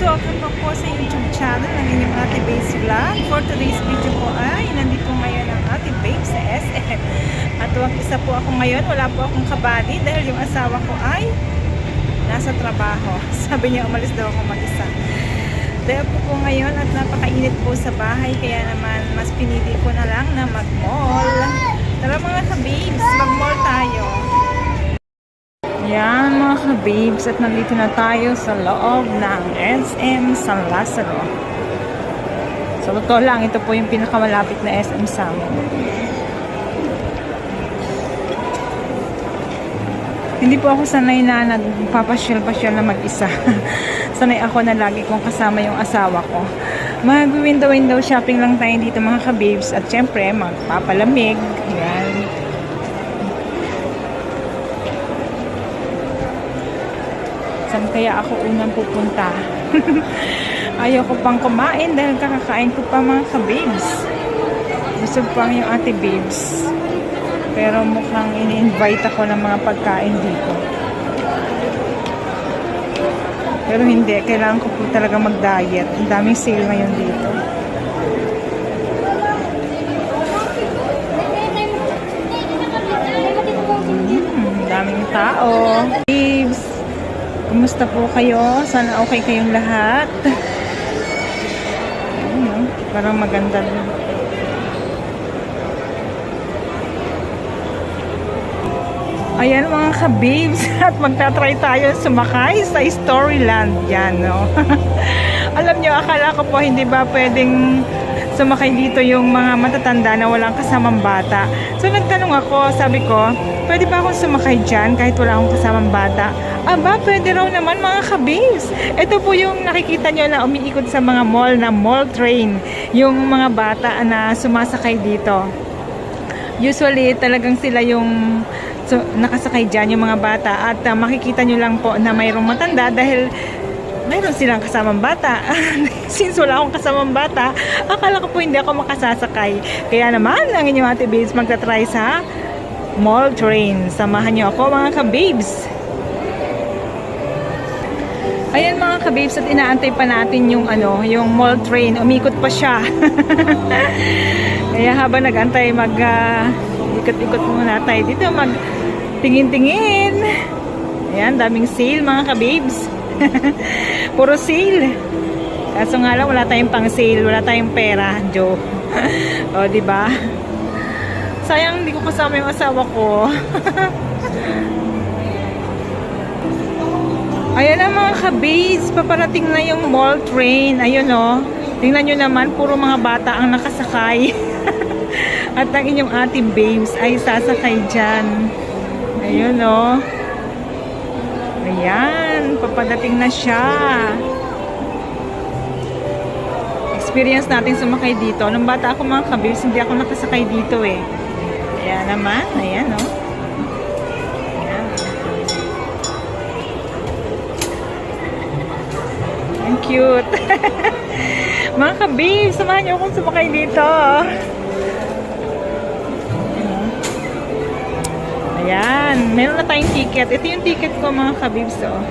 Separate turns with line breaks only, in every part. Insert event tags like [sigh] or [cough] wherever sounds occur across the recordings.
welcome po po sa YouTube channel ng inyong Ate Babes Vlog. For today's video po ay nandito ngayon ang Ate Babes sa SM. At tuwang isa po ako ngayon, wala po akong kabady dahil yung asawa ko ay nasa trabaho. [laughs] Sabi niya umalis daw ako mag-isa. Dahil po po ngayon at napakainit po sa bahay kaya naman mas pinili ko na lang na mag-mall. Tara mga ka-babes, mag-mall tayo. Yan mga ka-babes at nandito na tayo sa loob ng SM San Lazaro. Sa totoo lang, ito po yung pinakamalapit na SM sa amin. Hindi po ako sanay na nagpapasyal-pasyal na mag-isa. [laughs] sanay ako na lagi kong kasama yung asawa ko. Mag-window-window shopping lang tayo dito mga ka-babes at syempre magpapalamig. Yan. Saan kaya ako unang pupunta? [laughs] Ayaw ko pang kumain dahil kakakain ko pa mga ka-babes. Busog pang yung ate babes. Pero mukhang ini-invite ako ng mga pagkain dito. Pero hindi, kailangan ko po talaga mag-diet. Ang daming sale ngayon dito. Hmm, daming tao. Kumusta po kayo? Sana okay kayong lahat. Ayun, parang maganda din. Ayan mga ka-babes [laughs] at magta-try tayo sumakay sa Storyland yan, no? [laughs] Alam nyo, akala ko po hindi ba pwedeng sumakay dito yung mga matatanda na walang kasamang bata. So nagtanong ako, sabi ko, pwede ba akong sumakay dyan kahit wala akong kasamang bata? Aba, pwede raw naman mga kababes. Ito po yung nakikita nyo na umiikot sa mga mall na mall train. Yung mga bata na sumasakay dito. Usually, talagang sila yung so, nakasakay dyan yung mga bata at uh, makikita nyo lang po na mayroong matanda dahil mayroon silang kasamang bata. [laughs] Since wala akong kasamang bata, akala ko po hindi ako makasasakay. Kaya naman, ang inyong ate babes magta-try sa mall train. Samahan nyo ako mga ka-babes. Ayan mga ka-babes at inaantay pa natin yung ano, yung mall train. Umikot pa siya. [laughs] Kaya habang nagantay mag uh, ikot-ikot muna tayo dito mag tingin-tingin. Ayan, daming sale mga ka-babes. [laughs] Puro sale. Kaso nga lang wala tayong pang sale, wala tayong pera, Joe. [laughs] o, di ba? Sayang hindi ko kasama yung asawa ko. Ayan na mga kabis, paparating na yung mall train. Ayun o. Tingnan nyo naman, puro mga bata ang nakasakay. [laughs] At ang inyong ating babes ay sasakay dyan. Ayun o. Ayan, papadating na siya. Experience natin sumakay dito. Nung bata ako mga kabis, hindi ako nakasakay dito eh. Ayan naman, ayan o. cute. [laughs] Mga kabib, samahan niyo akong sumakay dito. Ayan, meron na tayong ticket. Ito yung ticket ko mga kabibs. Oh.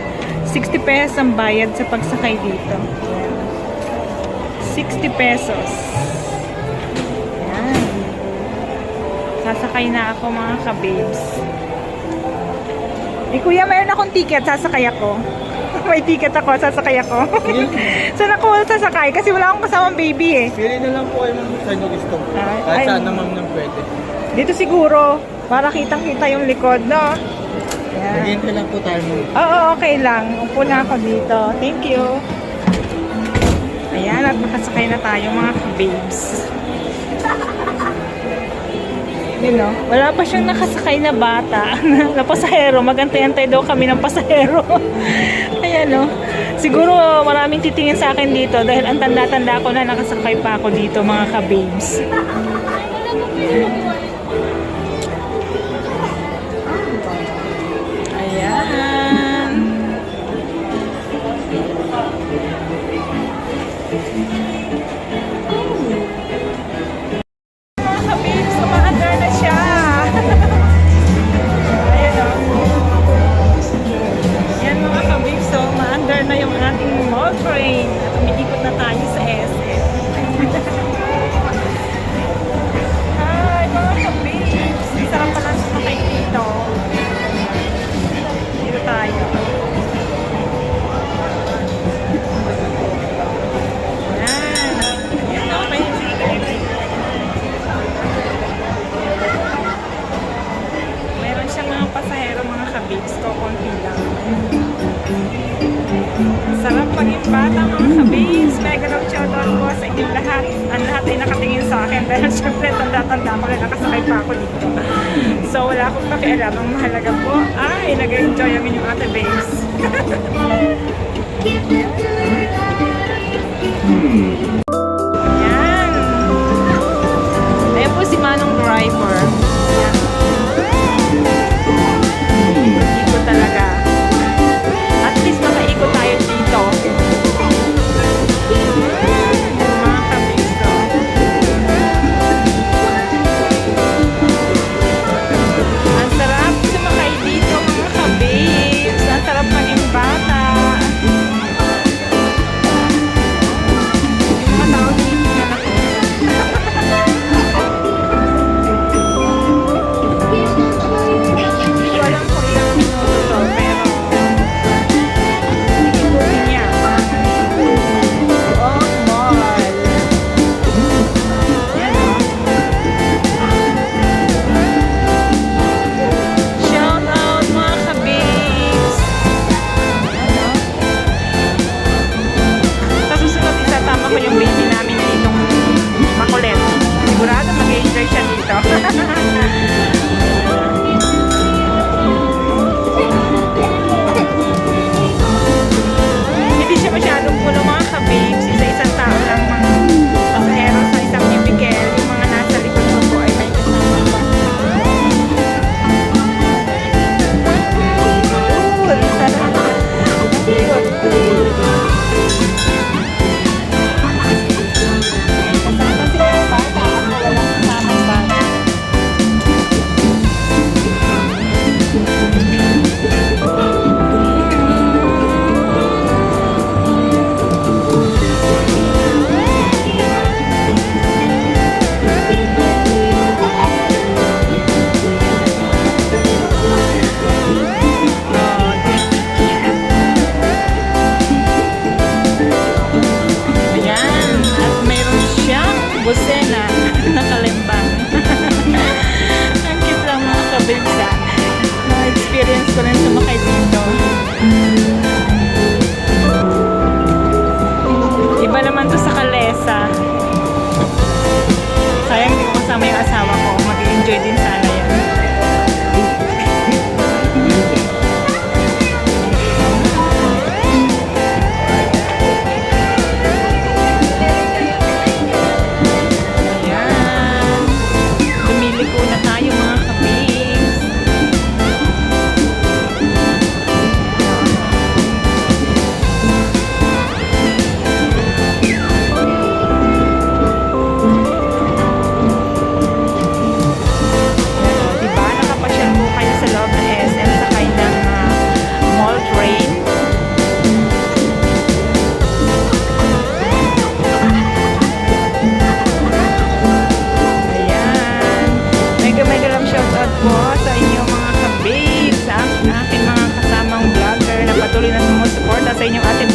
60 pesos ang bayad sa pagsakay dito. Ayan. 60 pesos. Ayan. Sasakay na ako mga kabibs. Eh kuya, mayroon akong ticket. Sasakay ako. May ticket ako, sasakay ako. [laughs] Saan ako sasakay? Kasi wala akong kasamang baby eh.
Pili na lang po kayo ma'am sa inyo gusto.
Ay,
Kahit
ay.
saan naman nang pwede.
Dito siguro, para kitang-kita yung likod, no? Yan.
Naghihintay lang po tayo ma'am.
Oo, okay lang. Upo na ako dito. Thank you. Ayan, at makasakay na tayo mga babes. [laughs] Yun no? Wala pa siyang nakasakay na bata [laughs] na pasahero. Magantay-antay daw kami ng pasahero. Ayan no? Siguro maraming titingin sa akin dito dahil ang tanda-tanda ko na nakasakay pa ako dito mga ka-babes. lamang mahalaga po ay nag-enjoy ang inyong ate babes. sa inyong ating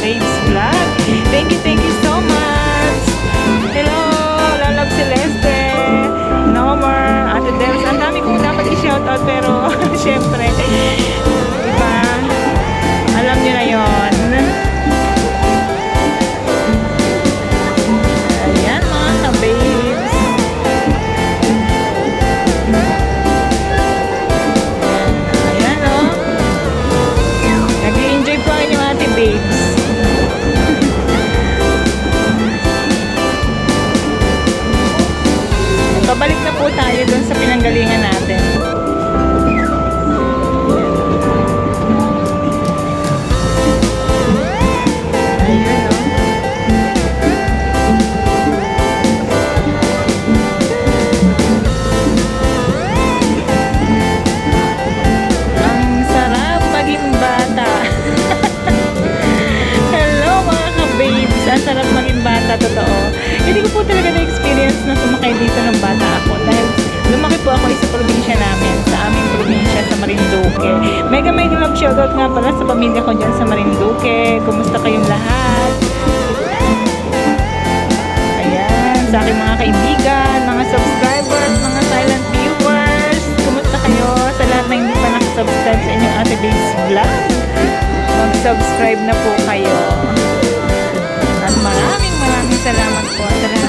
Marinduque. Mega mega love shoutout nga pala sa pamilya ko dyan sa Marinduque. Kumusta kayong lahat? Ayan, sa aking mga kaibigan, mga subscribers, mga silent viewers. Kumusta kayo sa lahat na hindi pa nakasubscribe sa inyong Ate Days Vlog? Mag-subscribe na po kayo. At maraming maraming salamat po. Salamat.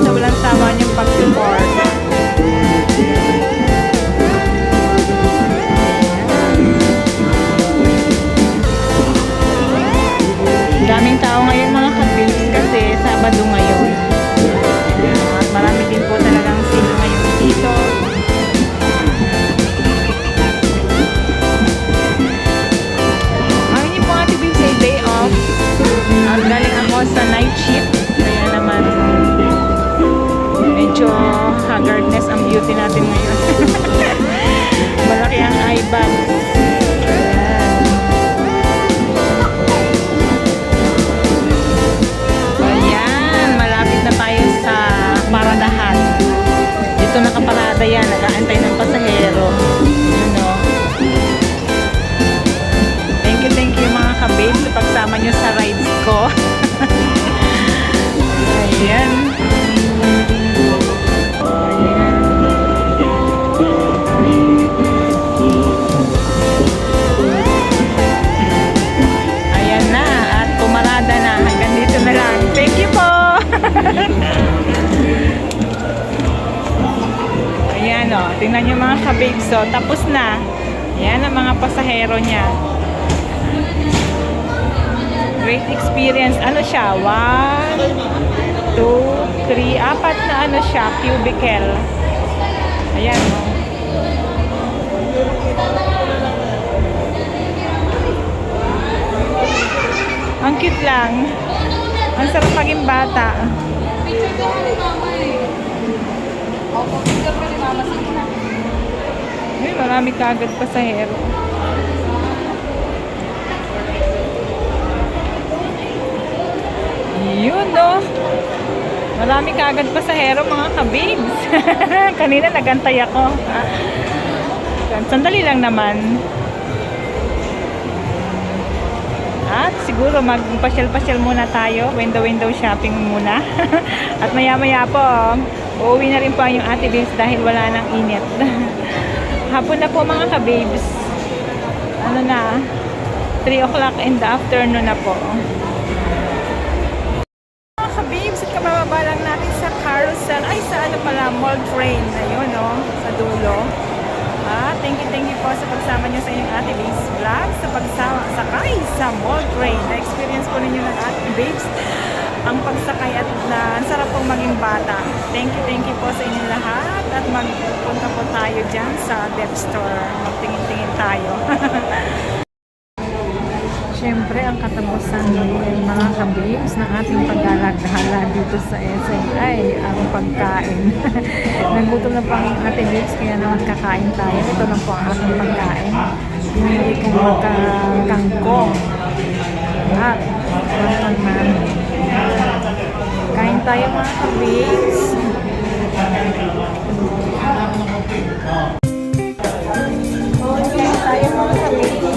Inyong tapos na. Ayan ang mga pasahero niya. Great experience. Ano siya? One, two, three, apat na ano siya, cubicle. Ayan o. Ang cute lang. Ang sarap maging bata.
Picture ko ni mama eh. Opo, picture ko ni mama sa ina.
Ay, marami kagad pasahero. Yun, no? Marami kagad pasahero, mga kabibs. [laughs] Kanina nagantay ako. Sandali lang naman. At siguro magpasyal-pasyal muna tayo. Window-window shopping muna. [laughs] At maya-maya po, uuwi na rin po yung ate Bibs dahil wala nang init. [laughs] Hapon na po mga kababes. Ano na? 3 o'clock in the afternoon na po. Mga kababes, at kabababa lang natin sa carousel. Ay, sa ano pala, mall train na yun, no? Sa dulo. Ah, thank you, thank you po sa pagsama nyo sa inyong Ate Babes vlog, sa pagsama, sakay sa mall train. Na-experience po ninyo ng Ate Babes ang pagsakay at na ang sarap pong maging bata. Thank you, thank you po sa inyong lahat at magpunta po tayo dyan sa Dep Store. Magtingin-tingin tayo. [laughs] Siyempre, ang katapusan ng mga kabibs ng ating paglalaghala dito sa ay ang pagkain. [laughs] Nagutom na po ang ating babes, kaya naman kakain tayo. Ito lang po ang ating pagkain. Pinili kong magkangkong at walang namin. Kain tayo mga kabibs. Thank you.